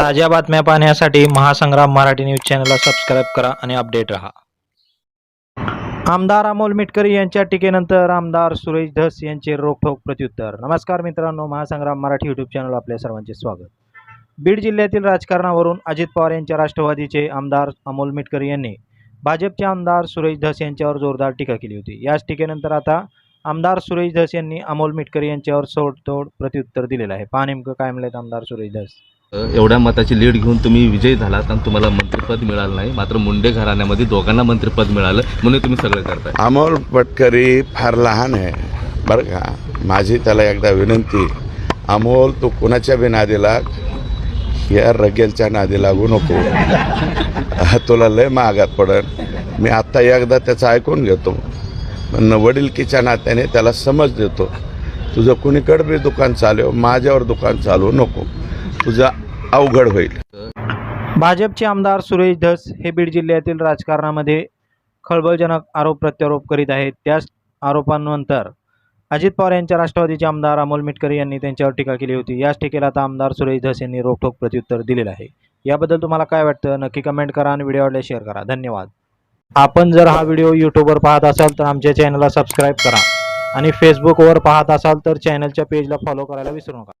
ताज्या बातम्या पाहण्यासाठी महासंग्राम मराठी न्यूज चॅनलला सबस्क्राईब करा आणि अपडेट रहा. आमदार अमोल मिटकरी यांच्या टीकेनंतर आमदार सुरेश धस यांचे रोखोक प्रत्युत्तर. नमस्कार मित्रांनो महासंग्राम मराठी यूट्यूब चॅनल आपल्या सर्वांचे स्वागत. बीड जिल्ह्यातील राजकारणावरून अजित पवार यांच्या राष्ट्रवादीचे आमदार अमोल मिटकरी यांनी भाजपचे आमदार सुरेश धस यांच्यावर जोरदार टीका केली होती. याच टीकेनंतर आता आमदार सुरेश धस यांनी अमोल मिटकरी यांच्यावर सोडतोड प्रत्युत्तर दिलेलं आहे. पहा नेमकं काय म्हणलेत आमदार सुरेश धस. एवढ्या मताची लीड घेऊन तुम्ही विजयी झालात आणि तुम्हाला मंत्रिपद मिळालं नाही. मात्र मुंडे घराण्यामध्ये दोघांना मंत्रिपद मिळालं. म्हणून तुम्ही सगळं करताय. अमोल पटकरी फार लहान आहे. बरं का? माझी त्याला एकदा विनंती. अमोल तू कुणाच्या बी नादी लाग? या रगेलच्या नादी लागू नको. तुला लय महागात पडल मी आत्ता एकदा त्याचं ऐकून घेतो. पण वडिलकीच्या नात्याने त्याला समज देतो. तुझं कुणीकडं बी दुकान चालव माझ्यावर दुकान चालवू नको. तुझं अवघड होईल. भाजपचे आमदार सुरेश धस हे बीड जिल्ह्यातील राजकारणामध्ये खळबळजनक आरोप प्रत्यारोप करीत आहेत. त्याच आरोपांनंतर अजित पवार यांच्या राष्ट्रवादीचे आमदार अमोल मिटकरी यांनी त्यांच्यावर टीका केली होती. याच टीकेला आता आमदार सुरेश धस यांनी रोखोक प्रत्युत्तर दिलेलं आहे. याबद्दल तुम्हाला काय वाटतं? नक्की कमेंट करा आणि व्हिडिओ आवडल्यास शेअर करा. धन्यवाद. आपण जर हा व्हिडिओ यूट्यूबवर पाहत असाल तर आमच्या चॅनलला सबस्क्राईब करा. आणि फेसबुकवर पाहत असाल तर चॅनलच्या पेजला फॉलो करायला विसरू नका.